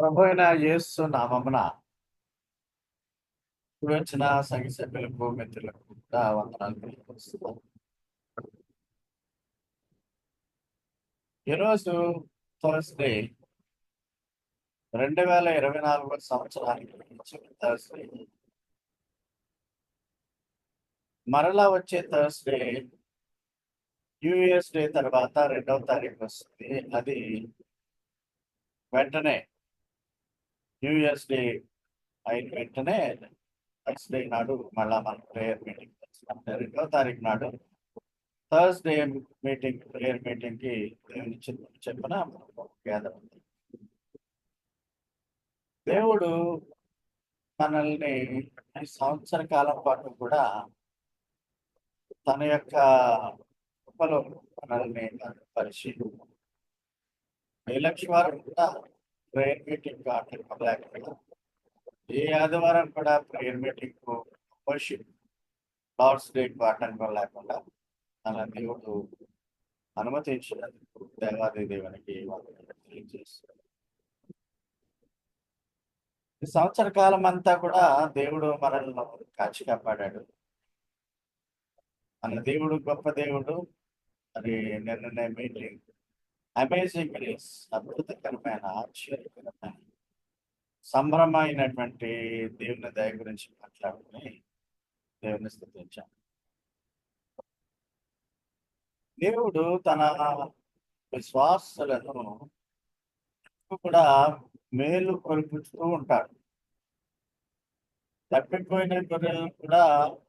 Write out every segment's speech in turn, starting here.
ప్రభు అయిన యేసు నామమున ఇప్పుడు వచ్చిన సంఘ సభ్యులకు మిత్రులకు కూడా వందనాలు తెలియపరుస్తున్నాం ఈరోజు థర్స్డే రెండు వేల ఇరవై నాలుగో సంవత్సరానికి థర్స్డే మరలా వచ్చే థర్స్డే యూఎస్ డే తర్వాత రెండవ తారీఖు వస్తుంది. అది వెంటనే న్యూ ఇయర్స్ డే అయిన వెంటనే థర్స్డే నాడు మళ్ళా మనం ప్రేయర్ మీటింగ్ రెండో తారీఖు నాడు థర్స్డే మీటింగ్ ప్రేయర్ మీటింగ్కి చెప్పిన గ్యాదర్ దేవుడు మనల్ని ఈ సంవత్సర కాలం పాటు కూడా తన యొక్క కృపలో మనల్ని పరిశీలి ఈ వారు కూడా ప్రేయర్ మీటింగ్ అటెండ్ లేకుండా ఏ ఆదివారం కూడా prayer meeting worship Lord's day attend లేకుండా మన దేవుడు అనుమతించినందుకు దేవాది దేవునికి తెలియజేస్తారు ఈ సంవత్సర కాలం అంతా కూడా దేవుడు మనల్ని కాచి కాపాడాడు. మన దేవుడు గొప్ప దేవుడు. మరి నిన్ననే మీటింగ్ అమేజింగ్ గ్రేస్ అద్భుతకరమైన ఆశ్చర్యకరమైన సంభ్రమైనటువంటి దేవుని దయ గురించి మాట్లాడుకుని దేవుని స్థుతించాం దేవుడు తన విశ్వాసులను కూడా మేలు కొలుపుతూ ఉంటాడు. తప్పిపోయిన గొర్రెలను కూడా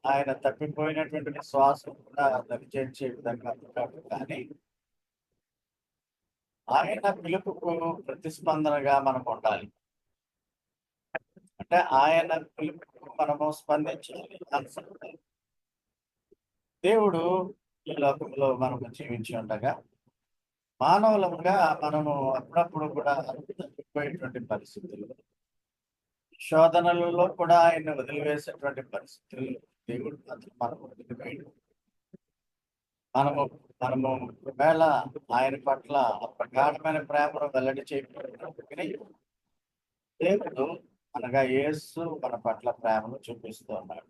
ఆయన తప్పిపోయినటువంటి విశ్వాసం కూడా దరిచేర్చే విధంగా ఉంటాడు. కానీ ఆయన పిలుపుకు ప్రతిస్పందనగా మనం ఉండాలి. అంటే ఆయన పిలుపుకు మనము స్పందించాలి. దేవుడు ఈ లోకంలో మనము జీవించి ఉండగా మానవులంగా మనము అప్పుడప్పుడు కూడా తప్పిపోయేటువంటి పరిస్థితులు శోధనలలో కూడా ఆయన వదిలివేసేటువంటి పరిస్థితులు దేవుడు మాత్రం మనం వదిలిపోయాడు మనము మనము ఒకవేళ ఆయన పట్ల ప్రగాఢమైన ప్రేమను వెల్లడి చేయకపోయినప్పటికీ దేవుడు అనగా యేసు మన పట్ల ప్రేమను చూపిస్తూ ఉన్నాడు.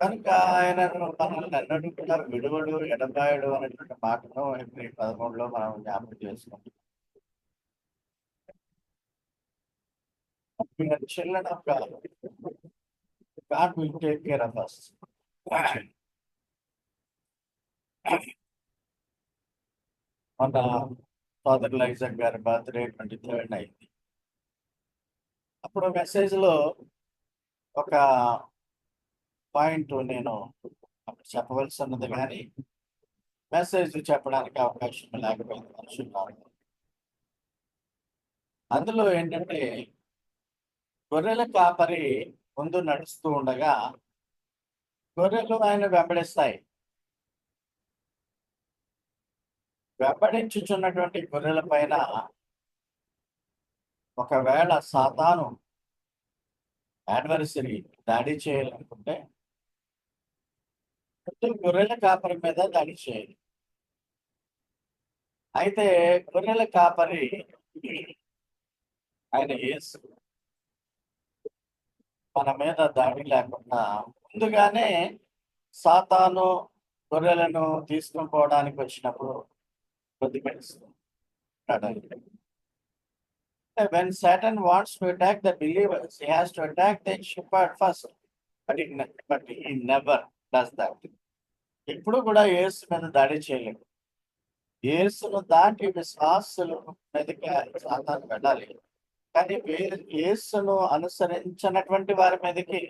కనుక ఆయన మనల్ని అన్నట్టు కూడా విడువడు ఎడబాయడు అనేటువంటి మాటను ఇప్పుడు పదమూడులో మనం జ్ఞాపకం చేసుకుంటాం. చిల్లడం కాదు God will take care of us. మన ఫాదర్ లైజాక్ గారి బర్త్డే ట్వంటీ థర్డ్ అయింది. అప్పుడు మెసేజ్లో ఒక పాయింట్ నేను అప్పుడు చెప్పవలసి ఉన్నది కానీ మెసేజ్ చెప్పడానికి అవకాశం లేకపోయింది మనుషులు అందులో ఏంటంటే గొర్రెల కాపరి ముందు నడుస్తూ ఉండగా గొర్రెలు ఆయన వెంబడిస్తాయి. వెంబడించుచున్నటువంటి గొర్రెల పైన ఒకవేళ సాతాను యాడ్వర్సరీ దాడి చేయాలనుకుంటే గొర్రెల కాపరి మీద దాడి చేయాలి. అయితే గొర్రెల కాపరి ఆయన యేసు మన మీద దాడి లేకుండా ముందుగానే సాతాను గొర్రెలను తీసుకుని పోవడానికి వచ్చినప్పుడు Ah, when Satan wants to attack the believers, he has to attack the shepherd first. But he, but he never does that. ఇప్పుడు కూడా యేసు మీద దాడి చేయలేదు. యేసును దాటి విశ్వాసులు మీదకి సాతాను వెళ్ళాలి. కానీ యేసును అనుసరించినటువంటి వారి మీదకి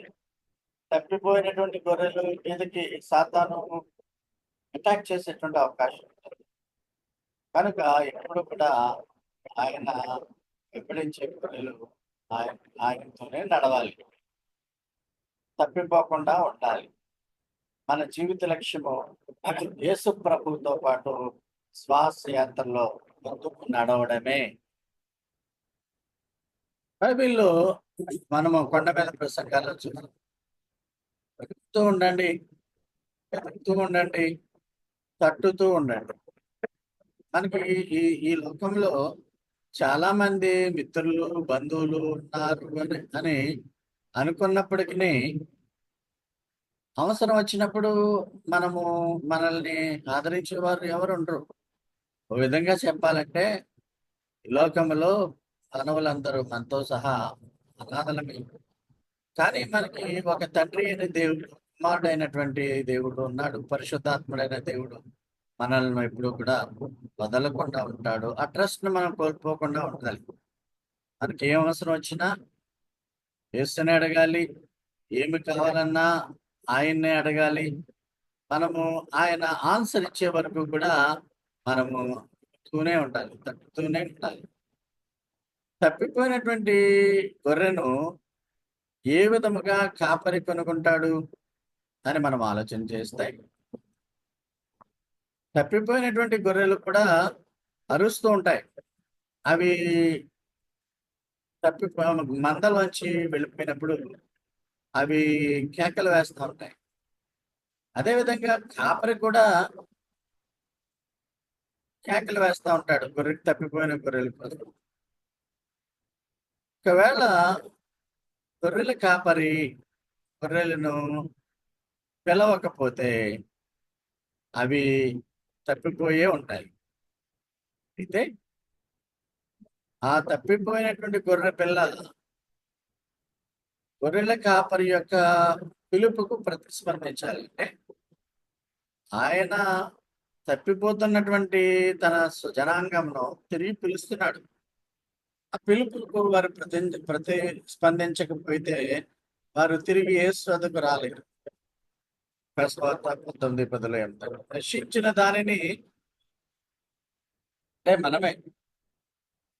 తప్పిపోయినటువంటి గొర్రెలు మీదకి సాతాను అటాక్ చేసేటువంటి అవకాశం ఉంటుంది. కనుక ఎప్పుడు కూడా ఆయన వెంబడించే గొర్రెలు ఆయన ఆయనతోనే నడవాలి. తప్పిపోకుండా ఉండాలి. మన జీవిత లక్ష్యము యేసు ప్రభుతో పాటు శ్వాస యాత్రలో ముందుకు నడవడమే. బైబిల్లో మనము కొండ మీద ప్రసంగాలు చూస్తాం వెతుకుతూ ఉండండి వెతుకుతూ ఉండండి తట్టుతూ ఉండండి. మనకి ఈ ఈ లోకంలో చాలా మంది మిత్రులు బంధువులు ఉన్నారు అని అని అనుకున్నప్పటికీ అవసరం వచ్చినప్పుడు మనము మనల్ని ఆదరించేవారు ఎవరు ఉండరు. ఒక విధంగా చెప్పాలంటే ఈ లోకంలో మానవులందరూ మనతో సహా అనాథలమే. కానీ మనకి ఒక తండ్రి అయిన దేవుడు కుమారుడు అయినటువంటి దేవుడు ఉన్నాడు పరిశుద్ధాత్ముడైన దేవుడు. మనల్ని ఎప్పుడు కూడా వదలకుండా ఉంటాడు. ఆ ట్రస్ట్ని మనం కోల్పోకుండా ఉండాలి. మనకి ఏం అవసరం వచ్చినా ఏసుని అడగాలి ఏమి కావాలన్నా ఆయన్నే అడగాలి. మనము ఆయన ఆన్సర్ ఇచ్చే వరకు కూడా మనము తూనే ఉండాలి తట్టుతూనే ఉండాలి. తప్పిపోయినటువంటి గొర్రెను ఏ విధముగా కాపరి కొనుక్కుంటాడు అని మనం ఆలోచన చేస్తాయి తప్పిపోయినటువంటి గొర్రెలు కూడా అరుస్తూ ఉంటాయి. అవి తప్పి మందలోంచి వెళ్ళిపోయినప్పుడు అవి కేకలు వేస్తూ ఉంటాయి. అదేవిధంగా కాపరి కూడా కేకలు వేస్తూ ఉంటాడు గొర్రెకి తప్పిపోయిన గొర్రెల కోసం. ఒకవేళ గొర్రెల కాపరి గొర్రెలను పిలవకపోతే అవి తప్పిపోయే ఉంటాయి. అయితే ఆ తప్పిపోయినటువంటి గొర్రె పిల్ల గొర్రెల కాపరి యొక్క పిలుపుకు ప్రతిస్పందించాలంటే ఆయన తప్పిపోతున్నటువంటి తన జనాంగంలో తిరిగి పిలుస్తున్నాడు. ఆ పిలుపుకు వారు ప్రతి ప్రతి స్పందించకపోతే వారు తిరిగి ఏ వద్దకు రాలేరు. పంతొమ్మిది పదిలో చెప్తారు రక్షించిన దానిని అంటే మనమే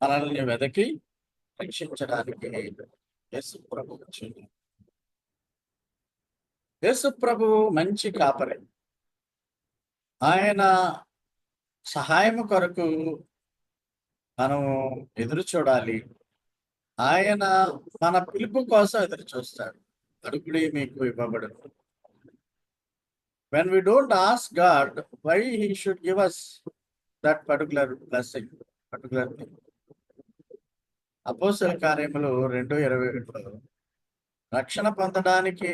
మనల్ని వెదకి రక్షించడానికి యేసు ప్రభు వచ్చింది యేసు ప్రభు మంచి కాపరి. ఆయన సహాయం కొరకు మనం ఎదురు చూడాలి. ఆయన మన పిలుపు కోసం ఎదురు చూస్తాడు. అడుగుడి మీకు ఇవ్వబడదు when we don't ask God why He should give us that particular blessing, particular thing. అపోసల కార్యములు రెండు ఇరవై ఒకటిలో రక్షణ పొందడానికి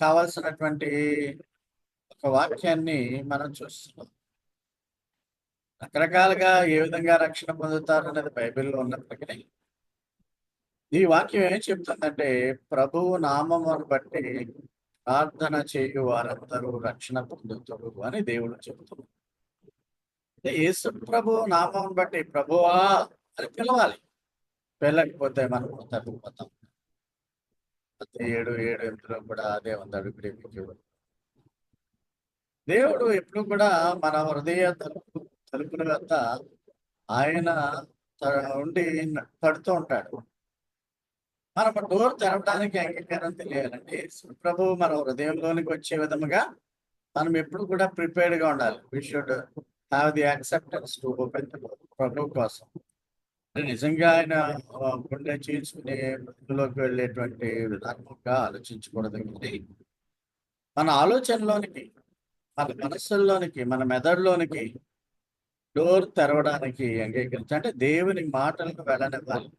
కావలసినటువంటి ఒక వాక్యాన్ని మనం చూస్తున్నాం రకరకాలుగా ఏ విధంగా రక్షణ పొందుతారు అనేది బైబిల్లో ఉన్నప్పటికీ ఈ వాక్యం ఏం చెప్తుందంటే ప్రభువు నామమును బట్టి ప్రార్థన చేయు వారందరూ రక్షణ పొందుతారు అని దేవుడు చెబుతున్నాడు అంటే యేసు ప్రభు నామం బట్టి ప్రభువా అని పిలవాలి. పిలకపోతే మనం తప్పిపోతాం ప్రతి ఏడు ఏడు ఎనిమిదిలో కూడా అదే ఉందాడు ఇప్పుడు దేవుడు ఎప్పుడు కూడా మన హృదయ తలుపు తలుపుల వద్ద ఆయన ఉండి తడుతూ ఉంటాడు. మనం డోర్ తెరవడానికి అంగీకారం తెలియాలండి ప్రభు మన హృదయంలోనికి వచ్చే విధముగా మనం ఎప్పుడు కూడా ప్రిపేర్డ్గా ఉండాలి. We should have the acceptance to open ప్రభు కోసం. నిజంగా ఆయన గుండె చీల్చుకునే మృతులోకి వెళ్ళేటువంటి విధానంగా ఆలోచించకూడదు మన ఆలోచనలోనికి మన మనస్సుల్లోనికి మన మెదడులోనికి డోర్ తెరవడానికి అంగీకరించి అంటే దేవుని మాటలకు వెళ్ళనివ్వాలి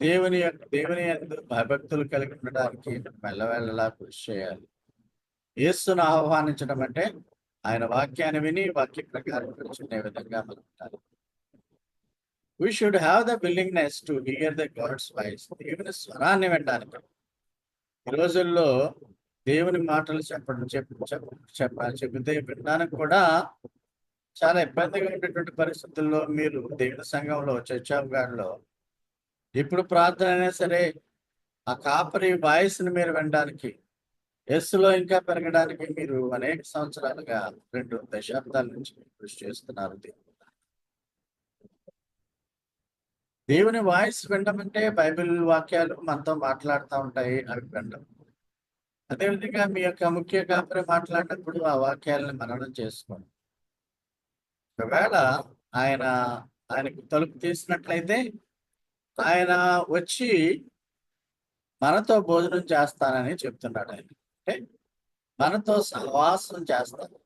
దేవుని యొక్క దేవుని యందు భయభక్తులు కలిగి ఉండడానికి మెల్లవెల్లలా కృషి చేయాలి. యేసును ఆహ్వానించడం అంటే ఆయన వాక్యాన్ని విని వాక్య ప్రకారం నడుచుకునే విధంగా మనం ఉండాలి. We should have the willingness to hear the God's voice దేవుని స్వరాన్ని వినడానికి. ఈ రోజుల్లో దేవుని మాటలు చెప్పడం చెప్ప చెప్పాలి చెబితే వినడానికి కూడా చాలా ఇబ్బందిగా ఉండేటువంటి పరిస్థితుల్లో మీరు దేవుని సంఘంలో చర్చ్ ఇప్పుడు ప్రార్థన అయినా సరే ఆ కాపరి వాయిస్ని మీరు వినడానికి ఎస్సులో ఇంకా పెరగడానికి మీరు అనేక సంవత్సరాలుగా రెండు దశాబ్దాల నుంచి కృషి చేస్తున్నారు దేవుని. దేవుని వాయిస్ వినడం బైబిల్ వాక్యాలు మనతో మాట్లాడుతూ ఉంటాయి అవి వినడం అదేవిధంగా మీ యొక్క ముఖ్య కాపరి మాట్లాడినప్పుడు ఆ వాక్యాలను మననం చేసుకోండి ఒకవేళ ఆయన ఆయనకు తలుపు తీసినట్లయితే ఆయన వచ్చి మనతో భోజనం చేస్తానని చెప్తున్నాడు ఆయన. అంటే మనతో సహవాసం చేస్తాను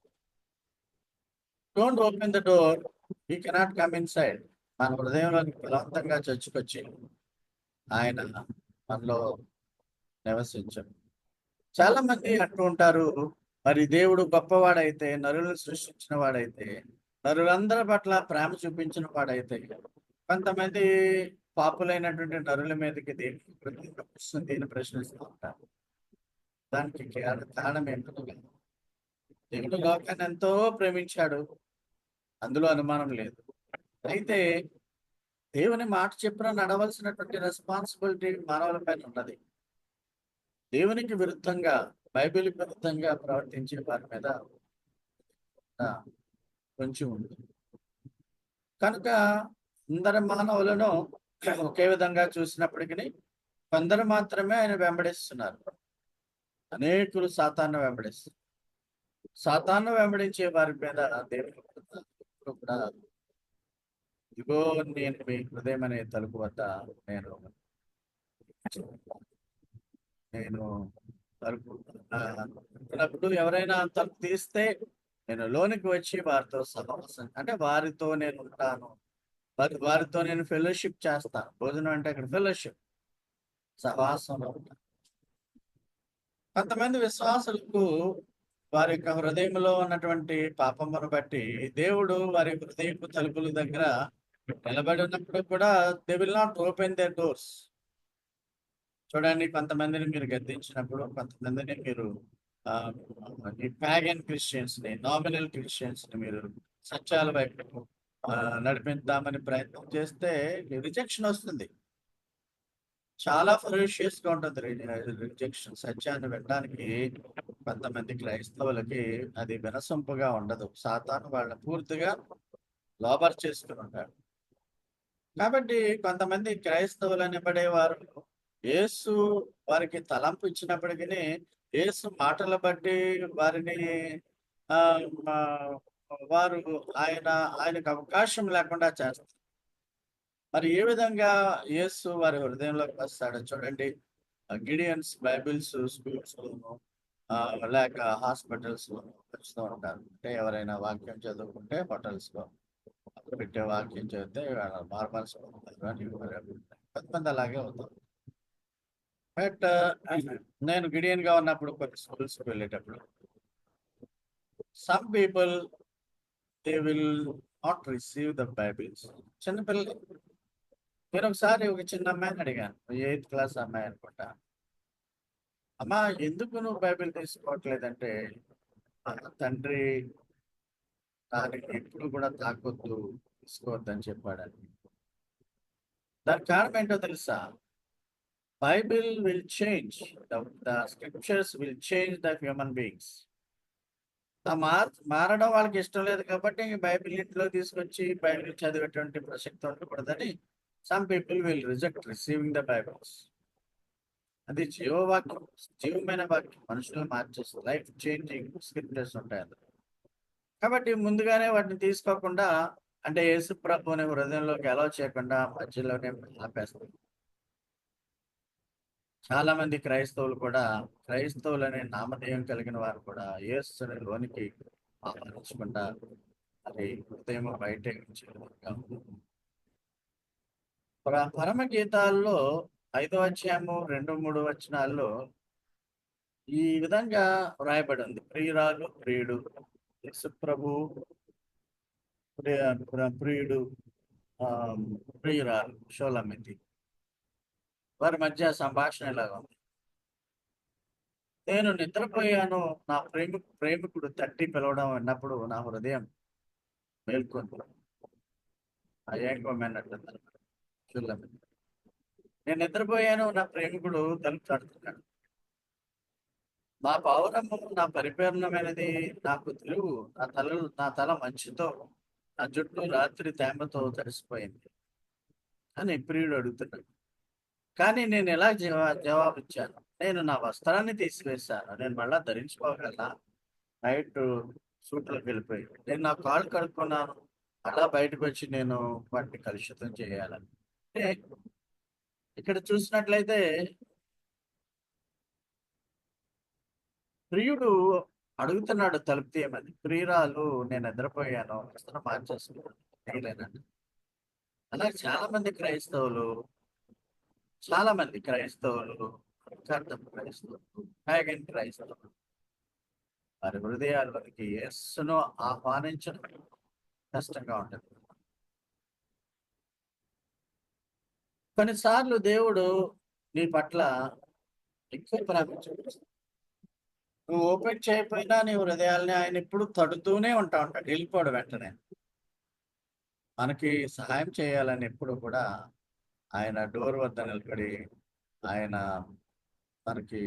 don't open the door we cannot come inside మన హృదయంలోకి బలవంతంగా చచ్చుకొచ్చి ఆయన మనలో నివసించం చాలా మంది అంటూ ఉంటారు మరి దేవుడు గొప్పవాడైతే నరులను సృష్టించిన వాడైతే నరులందరి పట్ల ప్రేమ చూపించిన వాడైతే కొంతమంది పాపులైనటువంటి నరుల మీదకి దేనికి కృప చూపిస్తుంది అని ప్రశ్నిస్తూ ఉంటారు దానికి కారణం ఏంటో దేవుడు లోకాన్ని ఎంతో ప్రేమించాడు. అందులో అనుమానం లేదు. అయితే దేవుని మాట చెప్పిన నడవలసినటువంటి రెస్పాన్సిబిలిటీ మానవుల పైన ఉన్నది. దేవునికి విరుద్ధంగా బైబిల్ విరుద్ధంగా ప్రవర్తించే వారి మీద కొంచెం ఉంది. కనుక అందరి మానవులను ఒకే విధంగా చూసినప్పటికీ కొందరు మాత్రమే ఆయన వెంబడిస్తున్నారు. అనేకులు సాతాన్ని వెంబడిస్తున్నారు. సాతాన్ని వెంబడించే వారి మీద దేవుడు కూడా ఇదిగో నేను మీ హృదయం అనే తలుపు వద్ద నేను నేను తలుపు ఎవరైనా తలుపు తీస్తే నేను లోనికి వచ్చి వారితో సహవాసం అంటే వారితో నేను ఉంటాను. వారి వారితో నేను ఫెలోషిప్ చేస్తాను భోజనం అంటే అక్కడ ఫెలోషిప్ సహవాసంలో ఉంటాను కొంతమంది విశ్వాసులకు వారి యొక్క హృదయంలో ఉన్నటువంటి పాపమును బట్టి దేవుడు వారి హృదయపు తలుపుల దగ్గర నిలబడి ఉన్నప్పుడు కూడా they will not open the doors చూడండి కొంతమందిని మీరు గద్దించినప్పుడు కొంతమందిని మీరు ప్యాగన్ క్రిస్టియన్స్ని నామినల్ క్రిస్టియన్స్ని మీరు సత్యాల వైపు నడిపిద్దామని ప్రయత్నం చేస్తే రిజెక్షన్ వస్తుంది. చాలా ఫరీషియస్గా ఉంటుంది రిజెక్షన్ సత్యాన్ని వినడానికి కొంతమంది క్రైస్తవులకి అది వినసొంపుగా ఉండదు. సాతాను వాళ్ళని పూర్తిగా లోబర్ చేసుకుని ఉంటాడు. కాబట్టి కొంతమంది క్రైస్తవులు అనబడేవారు యేసు వారికి తలంపు ఇచ్చినప్పటికీ యేసు మాటల బట్టి వారిని ఆ, వారు ఆయన ఆయనకు అవకాశం లేకుండా చేస్తారు. మరి ఏ విధంగా యేసు వారి హృదయంలోకి వస్తాడో చూడండి. గిడియన్స్ బైబిల్స్ స్కూల్స్ లేక హాస్పిటల్స్ పెంచుతూ ఉంటారు. అంటే ఎవరైనా వాక్యం చదువుకుంటే హోటల్స్లో పెట్టే వాక్యం చదివితే మార్మల్స్ కొంతమంది అలాగే అవుతారు బట్ నేను గిడియన్గా ఉన్నప్పుడు కొన్ని స్కూల్స్ వెళ్ళేటప్పుడు some people they will not receive the Bibles చిన్నపిల్ల నేను ఒకసారి ఒక చిన్న అమ్మాయిని అడిగాను. ఎయిత్ క్లాస్ అమ్మాయి అనుకుంటా. అమ్మా ఎందుకు నువ్వు బైబిల్ తీసుకోవట్లేదంటే తండ్రి దానికి ఎప్పుడు కూడా తాకొద్దు తీసుకోవద్దని చెప్పాడని. దానికి కారణం ఏంటో తెలుసా? Bible will change the scriptures will change the human beings మార్ మారడం వాళ్ళకి ఇష్టం లేదు కాబట్టి బైబిల్ ఇంట్లో తీసుకొచ్చి బైబిల్ చదివేటువంటి ప్రసక్తి ఉండకూడదని some people will reject receiving the Bibles అది జీవవాక్యం జీవమైన వాక్యం. మనుషులు మార్చేస్తుంది లైఫ్ చేంజింగ్ స్క్రిప్టర్స్ ఉంటాయి అందులో. కాబట్టి ముందుగానే వాటిని తీసుకోకుండా అంటే యేసు ప్రభుని హృదయంలోకి అలౌ చేయకుండా మధ్యలోనే ఆపేస్తారు చాలా మంది క్రైస్తవులు కూడా క్రైస్తవులు అనే నామధేయం కలిగిన వారు కూడా యేసుని లోనికి ఆహ్వానించకుండా అది హృదయం బయట ఉంచే పరమ గీతాల్లో ఐదో అధ్యాయము రెండు మూడు వచనాల్లో ఈ విధంగా వ్రాయబడి ఉంది ప్రియురాలు ప్రియుడు యేసు ప్రభు ప్రియ- ప్రియుడు ఆ, ప్రియురాలు షోలమితి. వారి మధ్య సంభాషణ ఇలాగా ఉంది? నేను నిద్రపోయాను నా ప్రేమి ప్రేమికుడు తట్టి పిలవడం విన్నప్పుడు నా హృదయం మేల్కొంది. అయ్యాకమైనట్టు నేను నిద్రపోయాను నా ప్రేమికుడు తలుపు తడుతున్నాడు నా పౌరము నా పరిపూర్ణమైనది నాకు తెలుగు నా తల నా తల మంచుతో నా జుట్టు రాత్రి తేమతో తడిసిపోయింది అని ప్రియుడు అడుగుతున్నాడు. కానీ నేను ఎలా జవా జవాబు ఇచ్చాను నేను నా వస్త్రాన్ని తీసివేశాను. నేను మళ్ళా ధరించుకోగల నైట్ సూట్లోకి వెళ్ళిపోయి నేను నా కాళ్ళు కడుక్కున్నాను. అలా బయటకు వచ్చి నేను వాటిని కలుషితం చేయాలని అంటే ఇక్కడ చూసినట్లయితే ప్రియుడు అడుగుతున్నాడు తలుపు తీయమని. ప్రియురాలు నేను నిద్రపోయాను. వస్త్రం మార్చేసుకున్నాను అలా చాలా మంది క్రైస్తవులు చాలా మంది క్రైస్తవులు అర్థం క్రైస్తవులు ప్యాగన్ క్రైస్తవులు వారి హృదయాలకి యస్సును ఆహ్వానించడం కష్టంగా ఉంటుంది. కొన్నిసార్లు దేవుడు నీ పట్ల ఎక్కువ ప్రేమ చూపిస్తాడు నువ్వు ఓపెన్ చేయకపోయినా నీ హృదయాల్ని ఆయన ఎప్పుడు తడుతూనే ఉంటా ఉంటాడు వెళ్ళిపోడు వెంటనే. మనకి సహాయం చేయాలని ఎప్పుడు కూడా ఆయన డోర్ వద్ద నిలబడి ఆయన మనకి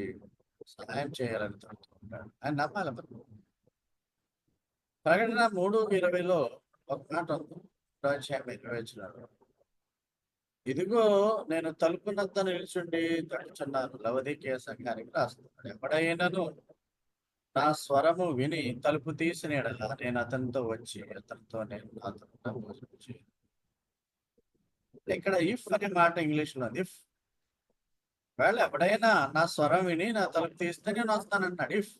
సహాయం చేయాలని తడుతూ ఆయన నమ్మాలి మనం ప్రకటన మూడు ఇరవైలో ఒక మాట ఇరవై వచ్చినాడు ఇదిగో నేను తలుపునంత నిలుచుండి తడుచున్నాను. లవదీకీయ సంఘానికి రాస్తున్నాడు. ఎవడైనాను నా స్వరము విని తలుపు తీసిన ఎడల నేను అతనితో వచ్చి అతనితో నేను అతనితో వచ్చి ఇక్కడ ఇఫ్ అనే మాట ఇంగ్లీష్లో ఇఫ్ వేళ ఎప్పుడైనా నా స్వరం విని నా తలుపు తీస్తే నేను వస్తానన్నాడు ఇఫ్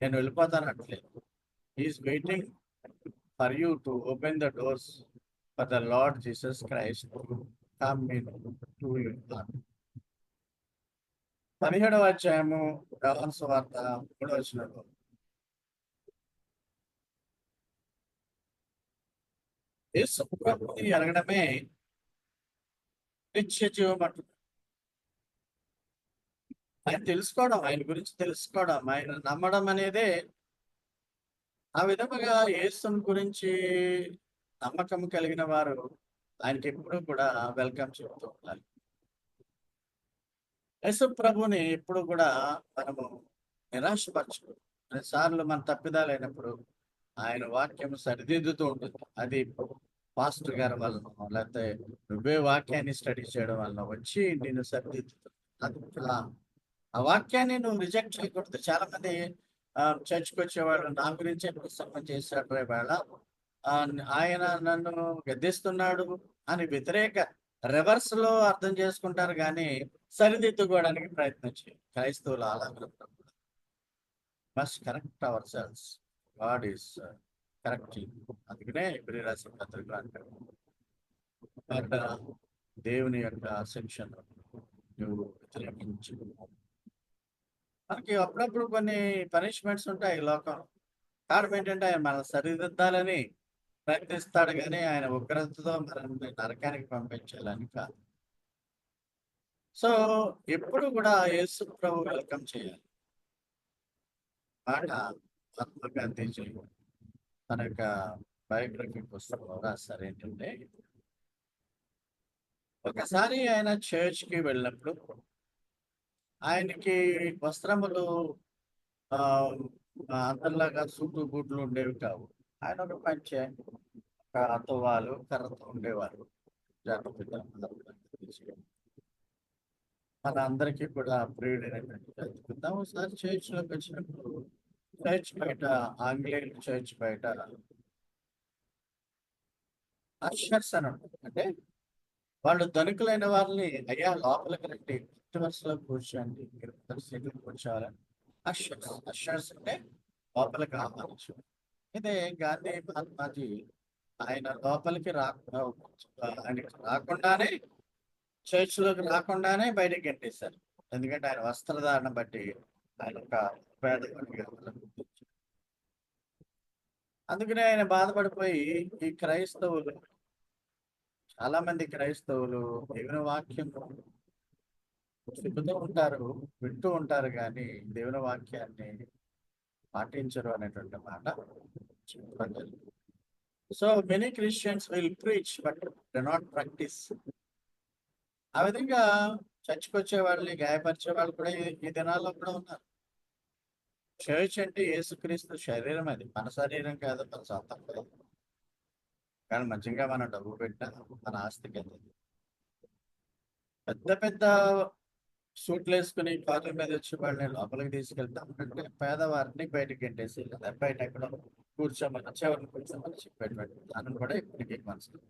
నేను వెళ్ళిపోతాను అట్లేదు. Is waiting for you to open the doors for the Lord Jesus Christ come in to పదిహేడవ అధ్యాయము సువార్త మూడవ వచనంలో. యేసు ప్రభువుని అడగడమే నిత్యజీవం అంటున్నాడు ఆయన తెలుసుకోవడం ఆయన గురించి తెలుసుకోవడం ఆయన నమ్మడం అనేదే ఆ విధముగా యేసుని గురించి నమ్మకం కలిగిన వారు ఆయనకి ఎప్పుడూ కూడా వెల్కమ్ చెప్తూ ఉండాలి. యేసు ప్రభుని ఎప్పుడు కూడా మనము నిరాశపరచు సార్లు మన తప్పిదాలైనప్పుడు ఆయన వాక్యం సరిదిద్దుతూ ఉంటుంది. అది పాస్టర్ గారి వలన లేకపోతే నువ్వే వాక్యాన్ని స్టడీ చేయడం వల్ల వచ్చి నేను సరిదిద్దుతుంది ఆ- వాక్యాన్ని నువ్వు రిజెక్ట్ చేయకూడదు. చాలా మంది చర్చ్కి వచ్చేవాడు నా గురించి పుస్తకం చేశాడు వేళ ఆయన నన్ను గద్దిస్తున్నాడు అని వ్యతిరేక రివర్స్లో అర్థం చేసుకుంటారు కానీ సరిదిద్దుకోవడానికి ప్రయత్నం చేయాలి క్రైస్తవులు అలా must correct ourselves God is correcting అందుకనే ఇప్పుడు రాసిన పత్రిక అంటారు బట్ దేవుని యొక్క శిక్షణ నువ్వు వ్యతిరేకించు మనకి అప్పుడప్పుడు కొన్ని పనిష్మెంట్స్ ఉంటాయి ఈ లోకం. కారణం ఏంటంటే ఆయన మన సరిదిద్దాలని ప్రయత్నిస్తాడు కానీ ఆయన ఉగ్రతతో మనల్ని నరకానికి పంపించాలని కాదు. సో ఎప్పుడు కూడా యేసు ప్రభు వెల్కమ్ చేయాలి. మాట మహాత్మా గాంధీజీ తన యొక్క బయోగ్రఫీ పుస్తకంలో రాస్తారు ఏంటంటే ఒకసారి ఆయన చర్చ్కి వెళ్ళినప్పుడు ఆయనకి వస్త్రములు ఆ అందరిలాగా సూటు బూట్లు ఉండేవి కావు. ఆయన ఒక మంచి ఒక కర్రతో ఉండేవారు. జాగ్రత్తగా మన అందరికీ కూడా ప్రియుడైనటువంటి చదువుకుందాం ఒకసారి చర్చ్లోకి వచ్చినప్పుడు చర్చ్ బయట ఆంగ్లేయుల చర్చ్ బయట. అషర్స్ అని ఉంటుంది అంటే వాళ్ళు ధనికులైన వాళ్ళని అయ్యా లోపలికి రండి ఫిఫ్త్ వరుసలో కూర్చోండి ఇరవై సీట్లు కూర్చోవాలని. అషర్స్ అషర్స్ అంటే లోపలికి ఆహ్వానించు ఇదే గాంధీ మహాత్మాజీ ఆయన లోపలికి రాకుండా ఆయనకి రాకుండానే చర్చ్లోకి రాకుండానే బయటకు గెంటేశారు ఎందుకంటే ఆయన వస్త్రధారణ బట్టి ఆయన ఒక అందుకనే ఆయన బాధపడిపోయి ఈ క్రైస్తవులు చాలా మంది క్రైస్తవులు దేవుని వాక్యం చెబుతూ ఉంటారు వింటూ ఉంటారు కానీ దేవుని వాక్యాన్ని పాటించరు అనేటువంటి మాట చెప్పడం so many Christians will preach but do not practise ఆ విధంగా చర్చ్కి వాళ్ళని గాయపరిచే వాళ్ళు కూడా ఈ దినాల్లో కూడా ఉన్నారు. చర్చ్ అంటే యేసుక్రీస్తు శరీరం అది. మన శరీరం కాదు మన సొంతం కాదు కానీ మంచిగా మనం డబ్బు పెట్టినా మన ఆస్తికి అది. పెద్ద పెద్ద సూట్లు వేసుకుని కార్ల మీద వచ్చి వాళ్ళని లోపలికి తీసుకెళ్తాం అంటే పేదవారిని బయటకి గెంటేసి లేదా బయట ఎక్కడ కూర్చోమని చివరిని కూర్చోమని చెప్పేటువంటి దాన్ని కూడా ఇప్పటికీ మనసు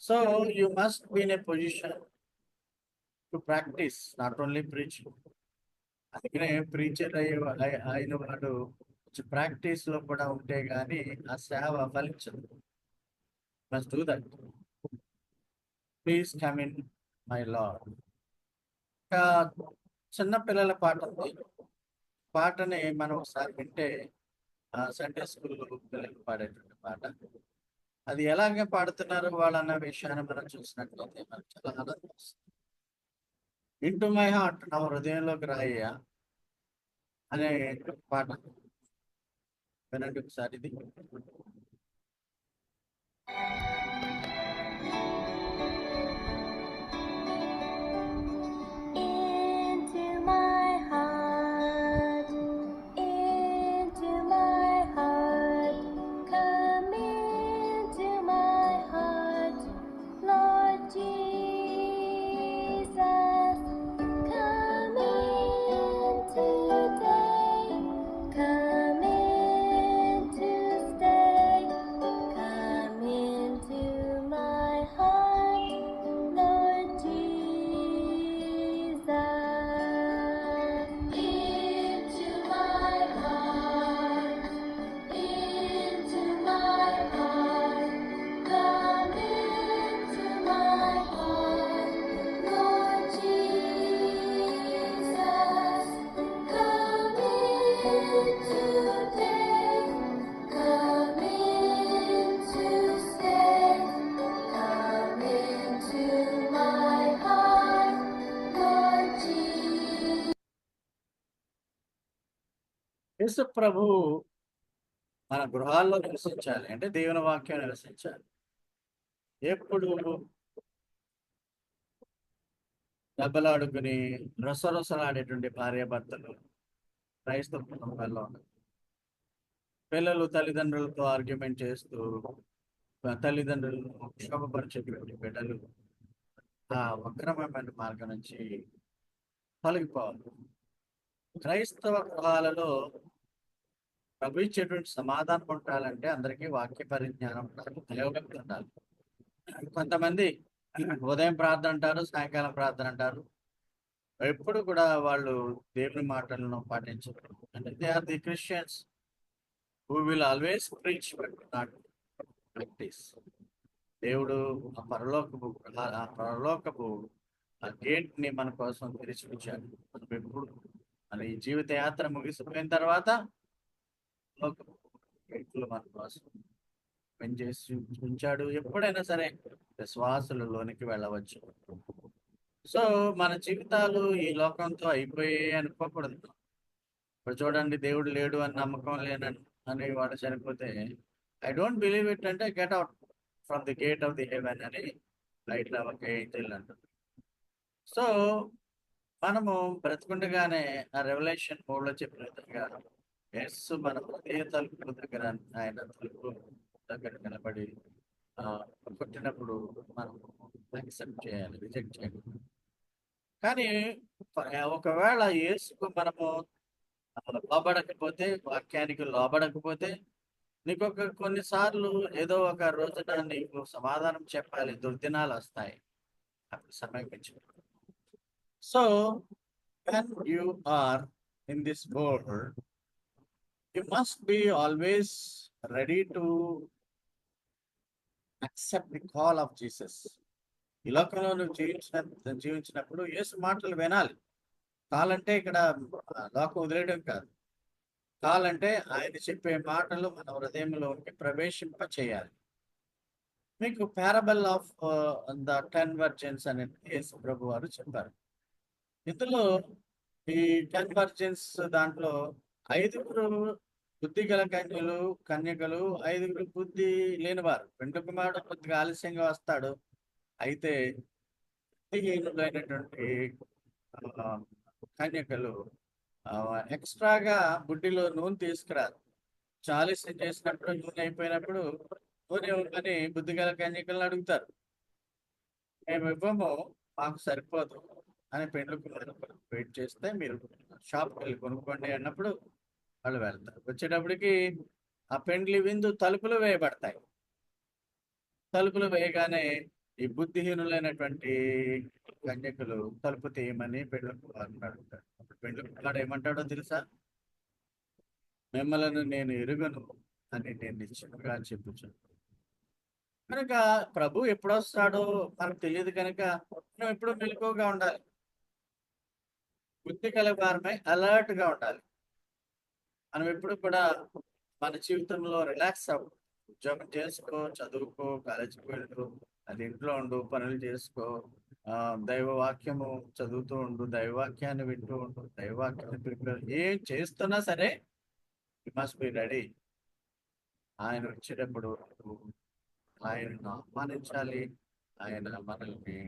so you must been a position to practice not only preach అందుకనే ప్రీచర్ అయ్యే అయిన వాడు ప్రాక్టీస్లో కూడా ఉంటే గాని ఆ సేవ ఫలించదు. Must do that please come in my lord ఇంకా చిన్న పిల్లల పాట ఉంది. పాటని మనం ఒకసారి వింటే సండే స్కూల్ పిల్లలు పాడేటువంటి పాట. అది ఎలాగే పాడుతున్నారు వాళ్ళన్న విషయాన్ని మనం చూసినట్లయితే మనకు చాలా ఆనందం వస్తుంది. ఇంటూ మై హార్ట్ నా హృదయంలోకి రాయ్యా అనే పాట. వినండి ఒకసారి ఇది. యేసు ప్రభు మన గృహాల్లో నివసించాలి. అంటే దేవుని వాక్యం నివసించాలి. ఎప్పుడు దెబ్బలాడుకుని రసరసలాడేటువంటి భార్యాభర్తలు క్రైస్తవ కుటుంబాల్లో పిల్లలు తల్లిదండ్రులతో ఆర్గ్యుమెంట్ చేస్తూ తల్లిదండ్రులు క్షోభపరిచేటువంటి బిడ్డలు ఆ వక్రమైన మార్గం నుంచి తొలగిపోవాలి క్రైస్తవ గృహాలలో ప్రభు ఇచ్చేటువంటి సమాధానం ఉండాలంటే అందరికీ వాక్య పరిజ్ఞానం ఉండాలి ఉండాలి. కొంతమంది ఉదయం ప్రార్థన అంటారు సాయంకాలం ప్రార్థన అంటారు. ఎప్పుడు కూడా వాళ్ళు దేవుని మాటలను పాటించరు. అంటే they are the Christians who will always preach but not practise దేవుడు ఆ పరలోకపు ఆ పరలోకపు ఆ గేట్ని మన కోసం తెరిచి ఉంచాడు. మనం ఎప్పుడు మన ఈ జీవిత యాత్ర ముగిసిపోయిన తర్వాత మన కోసం పెంచేసి ఉంచాడు. ఎప్పుడైనా సరే విశ్వాసులలోనికి వెళ్ళవచ్చు. సో మన జీవితాలు ఈ లోకంతో అయిపోయాయి అనుకోకూడదు. ఇప్పుడు చూడండి దేవుడు లేడు అని నమ్మకం లేనని అని వాడు చనిపోతే ఐ డోంట్ బిలీవ్ ఇట్ అంటే get out from the gate of the heaven అని లైట్ ఒక ఏంజల్ అంటుంది. సో మనము బ్రతుకుండగానే ఆ రెవల్యూషన్ మూడులో చెప్పిన విధంగా ఎస్ మన హృదయ తలుపు దగ్గర ఆయన తలుపు దగ్గర నిలబడి పుట్టినప్పుడు కొట్టినప్పుడు మనం యాక్సెప్ట్ చేయాలి రిజెక్ట్ చేయాలి. కానీ ఒకవేళ యేసుకు మనము లోబడకపోతే వాక్యానికి లోబడకపోతే నీకు ఒక కొన్నిసార్లు ఏదో ఒక రోజున నీకు సమాధానం చెప్పాలి దుర్దినాలు వస్తాయి. అప్పుడు సమీపించు so when you are in this world you must be always ready to accept the call of Jesus ఈ లోకంలో నువ్వు జీవించిన జీవించినప్పుడు యేసు మాటలు వినాలి. కాలంటే ఇక్కడ లోకం వదిలేయడం కాదు. కాలంటే ఆయన చెప్పే మాటలు మన హృదయంలోకి ప్రవేశింప చేయాలి మీకు parable of the ten virgins అనేది యేసు ప్రభు వారు చెప్పారు. ఇందులో ఈ టెన్ వర్జన్స్ దాంట్లో ఐదుగురు బుద్ధి గల కన్యలు కన్యకలు ఐదుగురు బుద్ధి లేనివారు. పెండు కుమారుడు కొద్దిగా ఆలస్యంగా వస్తాడు. అయితే బుద్ధిహీనులైనటువంటి కన్యకలు ఎక్స్ట్రాగా బుడ్డిలో నూనె తీసుకురారు. చాలీసం చేసినప్పుడు నూనె అయిపోయినప్పుడు నూనె ఇవ్వమని బుద్ధిగల కన్యకలను అడుగుతారు. మేము ఇవ్వము మాకు సరిపోదు అని పెండ్లు వెయిట్ చేస్తే మీరు షాప్కి వెళ్ళి కొనుక్కోండి అన్నప్పుడు వాళ్ళు వెళ్తారు. వచ్చేటప్పటికి ఆ పెండ్లి విందు తలుపులు వేయబడతాయి. తలుపులు వేయగానే ఈ బుద్ధిహీనులైనటువంటి కన్యకులు తలుపు తీయమని పెండ్ల అడుగుతాడు అప్పుడు పెండ్ల కుమారుడు ఏమంటాడో తెలుసా? మిమ్మలను నేను ఎరుగను అని నేను నిశ్చితంగా చెప్పుచాను కనుక ప్రభు ఎప్పుడొస్తాడో మనకు తెలియదు కనుక మనం ఎప్పుడు మెలకువగా ఉండాలి. బుద్ధి కలవారమై అలర్ట్గా ఉండాలి. మనం ఎప్పుడు కూడా మన జీవితంలో రిలాక్స్ అవ్వ. ఉద్యోగం చేసుకో చదువుకో కాలేజీకి వెళ్ళు అది ఇంట్లో ఉండు పనులు చేసుకో. ఆ దైవ వాక్యము చదువుతూ ఉండు దైవవాక్యాన్ని వింటూ ఉండు దైవవాక్యాన్ని ప్రిపేర్ ఏం చేస్తున్నా సరే మస్ట్ బి రెడీ ఆయన వచ్చేటప్పుడు ఆయనను ఆహ్వానించాలి. ఆయన మనల్ని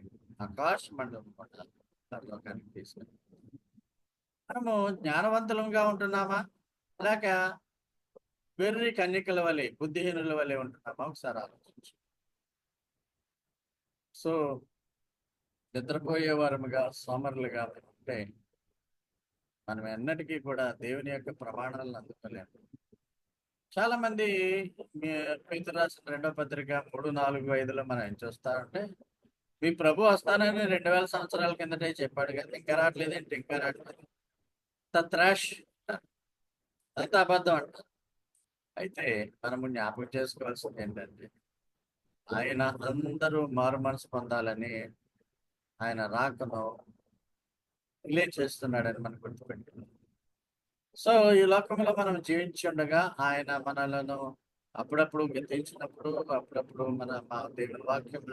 ఆకాశ మండలం తీసుకుని మనము జ్ఞానవంతులంగా ఉంటున్నామా? ఇందాక వెర్రి కన్యకల వలె బుద్ధిహీనుల వలె ఉంటున్నామా? ఒకసారి ఆలోచించు. సో నిద్రపోయే వారముగా సోమరులుగా ఉంటే మనం ఎన్నటికీ కూడా దేవుని యొక్క ప్రమాణాలను అందుకోలేము. చాలా మంది మీ రాసిన రెండో పత్రిక మూడు నాలుగు ఐదులో మనం ఏం చూస్తారంటే మీ ప్రభు వస్తానని రెండు వేల సంవత్సరాల కిందటే చెప్పాడు కదా ఇంకా రావట్లేదు ఏంటి? ఇంకా రావట్లేదు. తత్రాష్ అంత అబద్ధం అంట. అయితే మనము జ్ఞాపకం చేసుకోవాల్సింది ఏంటంటే ఆయన అందరూ మారు మనసు పొందాలని ఆయన రాకను రిలే చేస్తున్నాడని మనం గుర్తుపెట్టుకున్నాం సో ఈ లోకంలో మనం జీవించి ఉండగా ఆయన మనలను అప్పుడప్పుడు గతించినప్పుడు అప్పుడప్పుడు మన మా దేవుని వాక్యం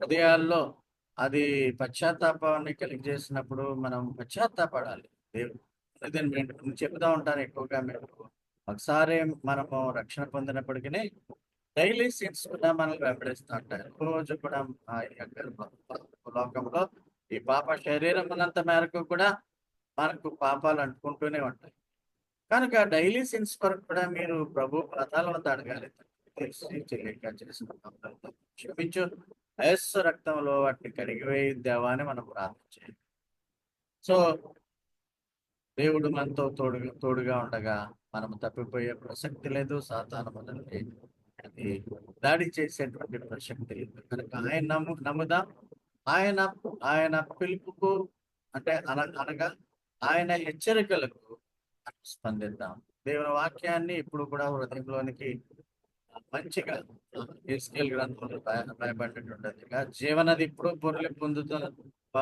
హృదయాల్లో అది పశ్చాత్తాపాన్ని కలిగజేసినప్పుడు మనం పశ్చాత్తాపడాలి దేవుడు. అదే నేను చెప్తా ఉంటాను ఎక్కువగా మేము ఒకసారి మనము రక్షణ పొందినప్పటికీ డైలీ సీన్స్ కూడా మనల్ని వెంబడిస్తూ ఉంటాయి. రోజు కూడా ఆ యొక్క లోకంలో ఈ పాప శరీరం ఉన్నంత మేరకు కూడా మనకు పాపాలు అంటుకుంటూనే ఉంటాయి. కనుక డైలీ సీన్స్ కొరకు కూడా మీరు ప్రభు పదాల వద్ద అడగాలి. చేసిన క్షమించు. వయస్సు రక్తంలో వాటిని కడిగివేయి దేవా అని మనం ప్రార్థన చేయాలి. సో దేవుడు మనతో తోడుగా తోడుగా ఉండగా మనం తప్పిపోయే ప్రసక్తి లేదు సాతాను మనల్ని అది దాడి చేసేటువంటి ప్రసక్తి లేదు. కనుక ఆయన నమ్ము నమ్ముదాం? ఆయన ఆయన పిలుపుకు అంటే అన అనగా ఆయన హెచ్చరికలకు స్పందిద్దాం. దేవుని వాక్యాన్ని ఇప్పుడు కూడా హృదయంలోనికి మంచిగా ఎస్కేల్ గ్రంథంలో రాయ- జీవనది ఇప్పుడు పొరలి పొందుతూ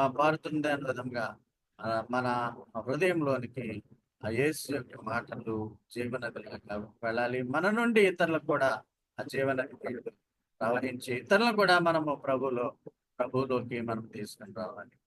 పారుతుంది అన్న విధంగా మన హృదయంలోనికి ఆ యేసు యొక్క మాటలు జీవన వెళ్ళాలి. మన నుండి ఇతరులకు కూడా ఆ జీవన ప్రవహించి ఇతరులను కూడా మనము ప్రభులో ప్రభులోకి మనం తీసుకుని రావాలి.